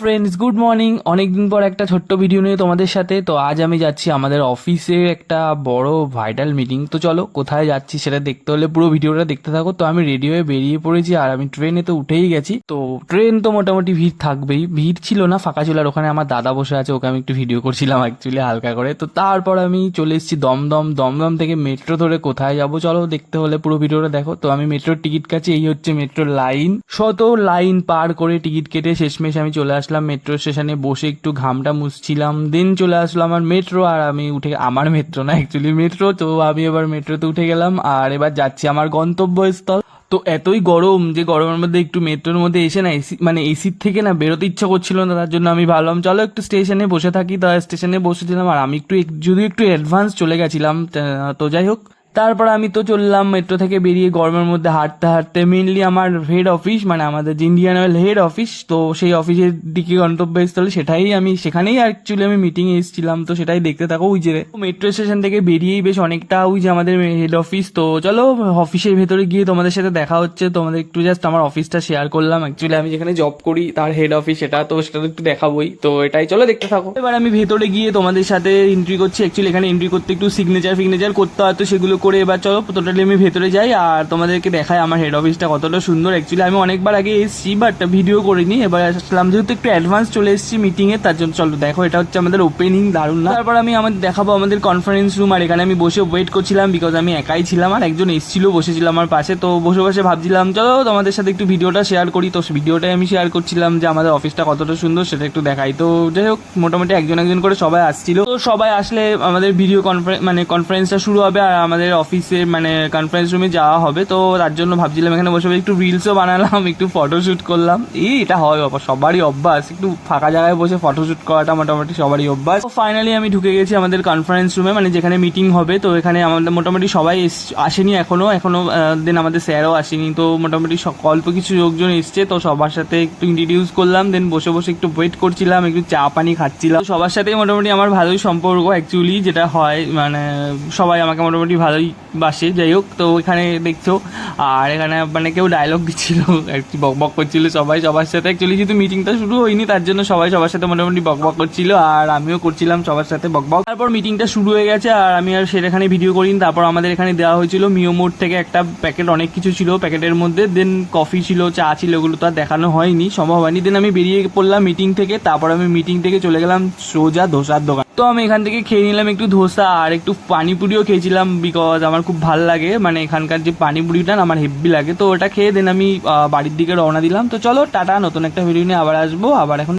Friends good morning অনেকদিন পর একটা ছোট্ট ভিডিও নিয়ে তোমাদের সাথে। তো আজ আমি যাচ্ছি আমাদের অফিসে একটা বড় ভাইটাল মিটিং তো চলো, কোথায় যাচ্ছি সেটা দেখতে হলে পুরো ভিডিওটা দেখতে থাকো। তো আমি রেডি বেরিয়ে পড়েছি আর আমি ট্রেনে তো উঠেই গেছি। তো ট্রেন তো মোটামুটি ভিড় থাকবেই। ভিড় ছিল না, ফাঁকা ছিল। আর ওখানে আমার দাদা বসে আছে, ওকে আমি একটু ভিডিও করছিলাম অ্যাকচুয়ালি হালকা করে। তো তারপর আমি চলে এসেছি দমদম। দমদম থেকে মেট্রো ধরে কোথায় যাব চলো দেখতে হলে পুরো ভিডিওটা দেখো। তো আমি মেট্রোর টিকিট কাছে এই হচ্ছে মেট্রোর লাইন শত লাইন পার করে টিকিট কেটে শেষমেশ আমি চলে আসলাম মেট্রো স্টেশনে বসে একটু ঘামটা মুছছিলাম। দেন চলে আসলো আমার মেট্রো আর আমি উঠে, আমার মেট্রো না অ্যাকচুয়ালি মেট্রো তো আমি এবার মেট্রোতে উঠে গেলাম, আর এবার যাচ্ছি আমার গন্তব্যস্থল। তো এতই গরম যে গরমের মধ্যে একটু মেট্রোর মধ্যে এসে না এসি মানে এসির থেকে না বেরোতে ইচ্ছা করছিল না, তার জন্য আমি ভাবলাম, চলো একটু স্টেশনে বসে থাকি। তা স্টেশনে বসেছিলাম, আর আমি একটু, যদিও একটু অ্যাডভান্স চলে গেছিলাম তো যাই হোক। তারপর আমি তো চললাম মেট্রো থেকে বেরিয়ে গরমের মধ্যে হাঁটতে হাঁটতে মেনলি আমার হেড অফিস মানে আমাদের যে ইন্ডিয়ান অয়েল হেড অফিস তো সেই অফিসের দিকে গন্তব্যস্থলে সেটাই আমি, সেখানেই অ্যাকচুয়ালি আমি মিটিংয়ে এসেছিলাম, তো সেটাই দেখতে থাকো ওই যে। মেট্রো স্টেশন থেকে বেরিয়েই বেশ অনেকটা ওই যে আমাদের হেড অফিস তো চলো অফিসের ভেতরে গিয়ে তোমাদের সাথে দেখা হচ্ছে, তোমাদের একটু জাস্ট আমার অফিসটা শেয়ার করলাম। অ্যাকচুয়ালি আমি যেখানে জব করি, তার হেড অফিস সেটা, তো সেটা একটু দেখাবোই, তো এটাই চলো দেখতে থাকো। এবার আমি ভেতরে গিয়ে তোমাদের সাথে এন্ট্রি করছি অ্যাকচুয়ালি এখানে এন্ট্রি করতে একটু সিগনেচার ফিগনেচার করতে হয়, তো সেগুলো করে এবার চলো, টোটালি আমি ভেতরে যাই আর তোমাদেরকে দেখাই আমার হেড অফিসটা কতটা সুন্দর। অ্যাকচুয়ালি আমি অনেকবার আগে এসেছি বাট ভিডিও করিনি। এবার আসলাম, যেহেতু একটু অ্যাডভান্স চলে এসেছি মিটিং এ তার জন্য চলো দেখো, এটা হচ্ছে আমাদের ওপেনিং দারুণ না? তারপর আমি আমাদের দেখাবো আমাদের কনফারেন্স রুম আর এখানে আমি বসে ওয়েট করছিলাম বিকজ আমি একাই ছিলাম আর একজন এসেছিল বসেছিল আমার পাশে। তো বসে বসে ভাবছিলাম, চলো তোমাদের সাথে একটু ভিডিওটা শেয়ার করি। তো ভিডিওটাই আমি শেয়ার করছিলাম যে আমাদের অফিসটা কতটা সুন্দর, সেটা একটু দেখাই। তো যাই হোক, মোটামুটি একজন একজন করে সবাই আসছিল। তো সবাই আসলে আমাদের ভিডিও কনফারেন্স মানে কনফারেন্সটা শুরু হবে আর আমাদের অফিসে মানে কনফারেন্স রুমে যাওয়া হবে। তো তার জন্য ভাবছিলাম এখানে বসে একটু রিলসও বানালাম, একটু ফটোশ্যুট করলাম। এই, এটা হয় বাবা, সবারই অভ্যাস। একটু ফাঁকা জায়গায় বসে ফটোশ্যুট করাটা মোটামুটি সবারই অভ্যাস। তো ফাইনালি আমি ঢুকে গেছি আমাদের কনফারেন্স রুমে মানে যেখানে মিটিং হবে। তো এখানে আমাদের মোটামুটি সবাই আসেনি এখনও। এখনও দেন আমাদের স্যারও আসেনি। তো মোটামুটি অল্প কিছু লোকজন এসছে। তো সবার সাথে একটু ইন্ট্রোডিউস করলাম দেন বসে বসে একটু ওয়েট করছিলাম, একটু চা পানি খাচ্ছিলাম। সবার সাথেই মোটামুটি আমার ভালোই সম্পর্ক অ্যাকচুয়ালি যেটা হয় মানে সবাই আমাকে মোটামুটি ভালোই বাসে, যাই হোক, তো এখানে দেখছ। আর এখানে মানে কেউ ডায়লগ দিচ্ছিল একটু বক বক করছিল সবাই, সবার সাথে। অ্যাকচুয়ালি যেহেতু মিটিংটা শুরু হয়নি, তার জন্য সবাই সবার সাথে মোটামুটি বক বক করছিল, আর আমিও করছিলাম সবার সাথে বক বক। তারপর মিটিংটা শুরু হয়ে গেছে, আর আমি আর সেখানে ভিডিও করিনি। তারপর আমাদের এখানে দেওয়া হয়েছিল মিও মোড থেকে একটা প্যাকেট অনেক কিছু ছিল প্যাকেটের মধ্যে। দেন কফি ছিল, চা ছিল, ওগুলো তো আর দেখানো হয়নি, সম্ভব হয়নি। দেন আমি বেরিয়ে পড়লাম মিটিং থেকে, তারপর আমি মিটিং থেকে চলে গেলাম সোজা ধোসার দোকান। তো আমি এখান থেকে খেয়ে নিলাম একটু ধোসা আর একটু পানিপুরিও খেয়েছিলাম বিকজ আমার খুব ভালো লাগে। মানে এখানকার যে পানিপুরিটা না আমার হেভি লাগে। তো ওটা খেয়ে দেন আমি বাড়ির দিকে রওনা দিলাম। তো চলো, টাটা, নতুন একটা ভিডিও নিয়ে আবার আসব। আবার এখন